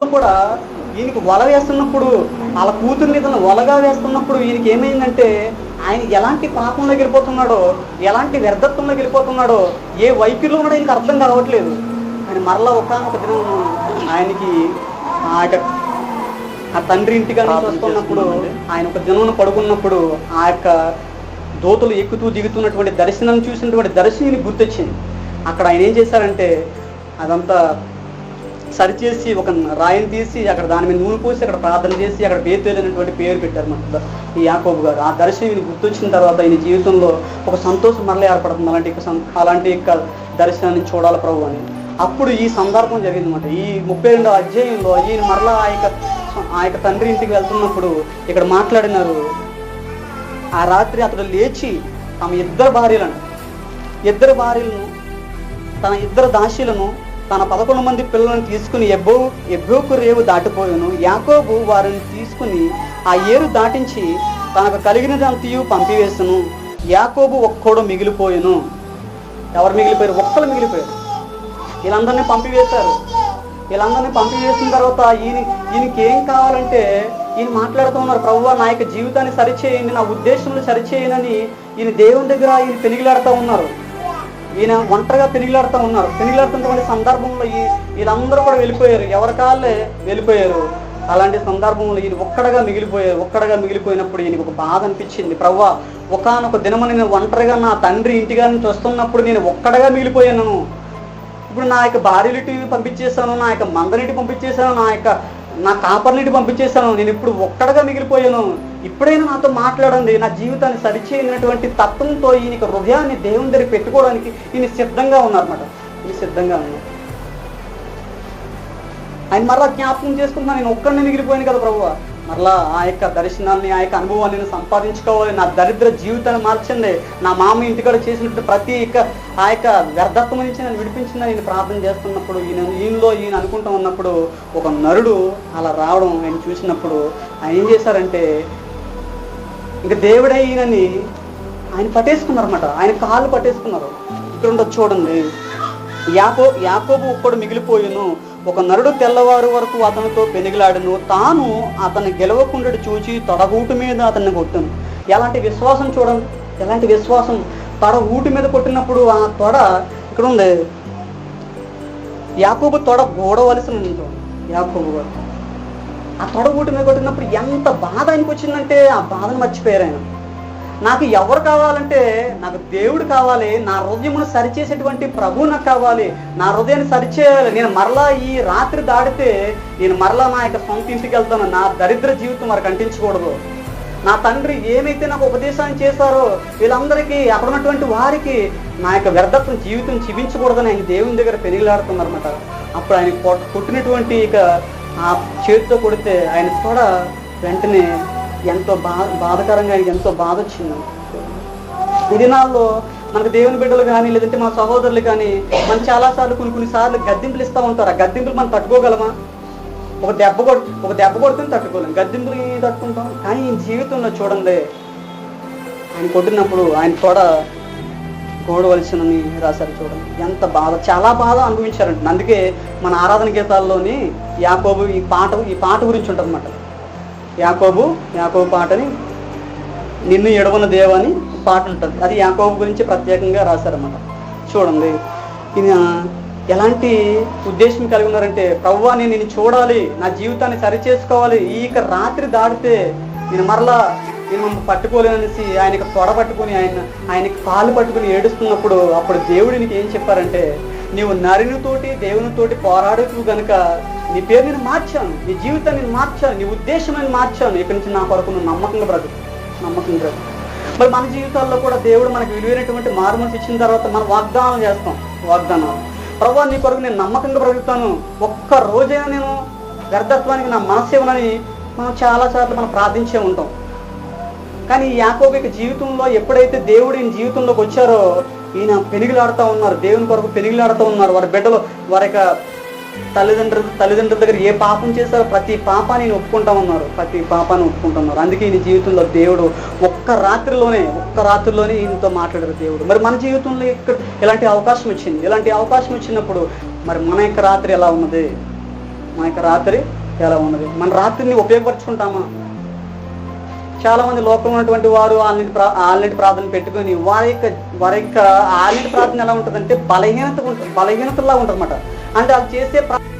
కూడా ఈయనకి వల వేస్తున్నప్పుడు వాళ్ళ కూతుర్ని తన వలగా వేస్తున్నప్పుడు ఈయనకి ఏమైందంటే ఆయన ఎలాంటి పాపంలోకి వెళ్ళిపోతున్నాడో ఎలాంటి వ్యర్థత్వంలోకి వెళ్ళిపోతున్నాడో ఏ వైఖరిలో ఉన్నాడో ఆయనకి అర్థం కావట్లేదు. ఆయన మరలా ఒకనొక దినం ఆయనకి ఆ యొక్క ఆ తండ్రి ఇంటిగా వస్తున్నప్పుడు ఆయన ఒక దినం పడుకున్నప్పుడు ఆ యొక్క దోతలు ఎక్కుతూ దిగుతున్నటువంటి దర్శనం చూసినటువంటి దర్శిని గుర్తొచ్చింది. అక్కడ ఆయన ఏం చేశారంటే అదంతా సరిచేసి ఒక రాయిని తీసి అక్కడ దాని మీద నూనె పోసి అక్కడ ప్రార్థన చేసి అక్కడ బేతేలు అనేటువంటి పేరు పెట్టారు ఈ యాకోబు గారు. ఆ దర్శనం ఈయన గుర్తొచ్చిన తర్వాత ఈయన జీవితంలో ఒక సంతోషం మరలా ఏర్పడుతుంది. అలాంటి అలాంటి యొక్క దర్శనాన్ని చూడాలి ప్రభు అని. అప్పుడు ఈ సందర్భం జరిగిందన్నమాట. ఈ ముప్పై రెండో అధ్యాయంలో ఈయన మరలా ఆ యొక్క ఆ యొక్క తండ్రి ఇంటికి వెళ్తున్నప్పుడు ఇక్కడ మాట్లాడినారు. ఆ రాత్రి అతడు లేచి తమ ఇద్దరు భార్యలను ఇద్దరు భార్యలను తన ఇద్దరు దాసీలను తన పదకొండు మంది పిల్లలను తీసుకుని ఎబ్బో ఎబ్బోకు రేవు దాటిపోయాను. యాకోబు వారిని తీసుకుని ఆ ఏరు దాటించి తనకు కలిగినదంతయు పంపివేసను యాకోబు ఒక్కోడు మిగిలిపోయాను. ఎవరు మిగిలిపోయారు? ఒక్కరు మిగిలిపోయారు. వీళ్ళందరినీ పంపివేశారు. వీళ్ళందరినీ పంపివేసిన తర్వాత ఈయన ఈయనకి ఏం కావాలంటే ఈయన మాట్లాడుతూ ఉన్నారు ప్రభు నా యొక్క జీవితాన్ని సరిచేయండి నా ఉద్దేశంలో సరిచేయనని ఈయన దేవుని దగ్గర ఈయన పెనిగిలాడుతూ ఉన్నారు. ఈయన ఒంటరిగా తిరిగిలాడుతూ ఉన్నారు. తిరిగిలాడుతున్నటువంటి సందర్భంలో ఈ వీళ్ళందరూ కూడా వెళ్ళిపోయారు. ఎవరి కాళ్ళే వెళ్ళిపోయారు. అలాంటి సందర్భంలో ఈయన ఒక్కడగా మిగిలిపోయారు ఒక్కడగా మిగిలిపోయినప్పుడు ఈయనకు ఒక బాధ అనిపించింది. ప్రవ్వా ఒకనొక దినము నేను ఒంటరిగా నా తండ్రి ఇంటిగా నుంచి వస్తున్నప్పుడు నేను ఒక్కడగా మిగిలిపోయాను. ఇప్పుడు నా యొక్క భార్యలిటి పంపించేశాను నా యొక్క మందనిటి పంపించేశాను నా యొక్క నా కాపర్నిటి పంపించేశాను. నేను ఇప్పుడు ఒక్కడగా మిగిలిపోయాను. ఇప్పుడైనా నాతో మాట్లాడండి. నా జీవితాన్ని సరిచేయనటువంటి తత్వంతో ఈయన హృదయాన్ని దేవుని దగ్గర పెట్టుకోవడానికి ఈయన సిద్ధంగా ఉన్నారన్నమాట. ఈయన సిద్ధంగా ఉన్నారు ఆయన మరలా జ్ఞాపకం చేసుకుంటున్నా నేను ఒక్కడనే మిగిలిపోయాను కదా ప్రభు మరలా ఆ యొక్క దర్శనాన్ని ఆ యొక్క అనుభవాన్ని నేను సంపాదించుకోవాలి. నా దరిద్ర జీవితాన్ని మార్చండి. నా మామ ఇంటికాడ చేసినట్టు ప్రతి యొక్క ఆ యొక్క వ్యర్థత్వం నుంచి నేను విడిపించిందని నేను ప్రార్థన చేస్తున్నప్పుడు ఈయన ఈయనలో ఈయన అనుకుంటూ ఉన్నప్పుడు ఒక నరుడు అలా రావడం ఆయన చూసినప్పుడు ఆయన ఏం చేశారంటే ఇక దేవుడే ఈయనని ఆయన పట్టేసుకున్నారు అనమాట ఆయన కాళ్ళు పట్టేసుకున్నారు. ఇక్కడ ఉండొచ్చు చూడండి. యాకో యాకోబు ఒక్కడు మిగిలిపోయాను. ఒక నరుడు తెల్లవారు వరకు అతనితో పెనిగిలాడును. తాను అతన్ని గెలవకుండా చూచి తొడగూటు మీద అతన్ని కొట్టును. ఎలాంటి విశ్వాసం చూడండి. ఎలాంటి విశ్వాసం? తొడ ఊటి మీద కొట్టినప్పుడు ఆ తొడ ఇక్కడ ఉంది యాకోబు తొడ గోడవలసి ఉంది యాకోబు ఆ తొడ ఊటి మీద కొట్టినప్పుడు ఎంత బాధ ఆయనకు వచ్చిందంటే ఆ బాధను మర్చిపోయారు ఆయన. నాకు ఎవరు కావాలంటే నాకు దేవుడు కావాలి నా హృదయమును సరిచేసేటువంటి ప్రభువు నాకు కావాలి నా హృదయాన్ని సరిచేయాలి. నేను మరలా ఈ రాత్రి దాడితే నేను మరలా నా యొక్క సొంత ఇంటికి వెళ్తాను నా దరిద్ర జీవితం మరి కంటించకూడదు నా తండ్రి ఏమైతే నాకు ఉపదేశాన్ని చేశారో వీళ్ళందరికీ అక్కడ ఉన్నటువంటి వారికి నా యొక్క వ్యర్థత్వం జీవితం చివించకూడదని ఆయన దేవుని దగ్గర పెరిగిలాడుతున్నారన్నమాట అప్పుడు ఆయన కొట్టినటువంటి ఇక ఆ చేతితో కొడితే ఆయన కూడా వెంటనే ఎంతో బా బాధకరంగా ఆయనకి ఎంతో బాధ వచ్చింది. ఈ దినాల్లో మనకు దేవుని బిడ్డలు కానీ లేదంటే మన సహోదరులు కానీ మనం చాలాసార్లు కొన్ని కొన్నిసార్లు గద్దింపులు ఇస్తూ ఉంటారు. ఆ గద్దింపులు మనం తట్టుకోగలమా? ఒక దెబ్బ కొడు ఒక దెబ్బ కొడితే తట్టుకోలేం. గద్దింపులు తట్టుకుంటాం? కానీ ఈ జీవితంలో చూడండి ఆయన కొట్టినప్పుడు ఆయన తోడ గోడవలసినని రాశారు చూడండి. ఎంత బాధ చాలా బాధ అనుభవించారంట. అందుకే మన ఆరాధన గీతాల్లోని యాకోబు ఈ పాట ఈ పాట గురించి ఉంటుంది అన్నమాట యాకోబు యాకోబు పాటని నిన్ను ఎడవన దేవ అని పాట ఉంటుంది అది యాకోబు గురించి ప్రత్యేకంగా రాశారన్నమాట. చూడండి ఈయన ఎలాంటి ఉద్దేశం కలిగి ఉన్నారంటే ప్రవ్వా నేను నేను చూడాలి నా జీవితాన్ని సరిచేసుకోవాలి ఈ ఇక రాత్రి దాటితే నేను మరలా నేను మమ్మల్ని పట్టుకోలేననేసి ఆయనకి తొడ పట్టుకుని ఆయన ఆయనకి కాలు పట్టుకుని ఏడుస్తున్నప్పుడు అప్పుడు దేవుడు ఏం చెప్పారంటే నీవు నరునితోటి దేవునితోటి పోరాడుతూ గనుక నీ పేరు నేను మార్చాను నీ జీవితాన్ని మార్చాను నీ ఉద్దేశం నేను మార్చాను ఇక్కడి నుంచి నా కొరకు నువ్వు నమ్మకంగా బ్రతుకు నమ్మకంగా బ్రతుకు. మరి మన జీవితాల్లో కూడా దేవుడు మనకి విలువైనటువంటి మార్మల్స్ ఇచ్చిన తర్వాత మనం వాగ్దానం చేస్తాం వాగ్దానాలు. ప్రభా నీ కొరకు నేను నమ్మకంగా బ్రతుకుతాను ఒక్క రోజైనా నేను వ్యర్థత్వానికి నా మనసు ఇవ్వనని మనం చాలాసార్లు మనం ప్రార్థించే ఉంటాం. కానీ ఈ జీవితంలో ఎప్పుడైతే దేవుడు ఈయన జీవితంలోకి వచ్చారో ఈయన పెనుగులాడుతూ ఉన్నారు దేవుని కొరకు పెనుగులాడుతూ ఉన్నారు. వారి బిడ్డలు వారి యొక్క తల్లిదండ్రులు తల్లిదండ్రుల దగ్గర ఏ పాపం చేస్తారో ప్రతి పాపాన్ని ఒప్పుకుంటా ఉన్నారు. ప్రతి పాపాన్ని ఒప్పుకుంటున్నారు అందుకే ఈయన జీవితంలో దేవుడు ఒక్క రాత్రిలోనే ఒక్క రాత్రిలోనే ఈయనతో మాట్లాడారు దేవుడు. మరి మన జీవితంలో ఇక్కడ ఇలాంటి అవకాశం వచ్చింది? ఇలాంటి అవకాశం వచ్చినప్పుడు మరి మన యొక్క రాత్రి ఎలా ఉన్నది? మన యొక్క రాత్రి ఎలా ఉన్నది? మన రాత్రిని ఉపయోగపరచుకుంటామా? చాలా మంది లోకంలో ఉన్నటువంటి వారు ఆల్రెడీ ప్రా ఆల్రెడీ ప్రార్థన పెట్టుకొని వారి యొక్క వారి యొక్క ఆల్రెడీ ప్రార్థన ఎలా ఉంటుందంటే బలహీనత ఉంటుంది బలహీనతలా ఉంటుంది అంటే అది చేసే ప్రార్థన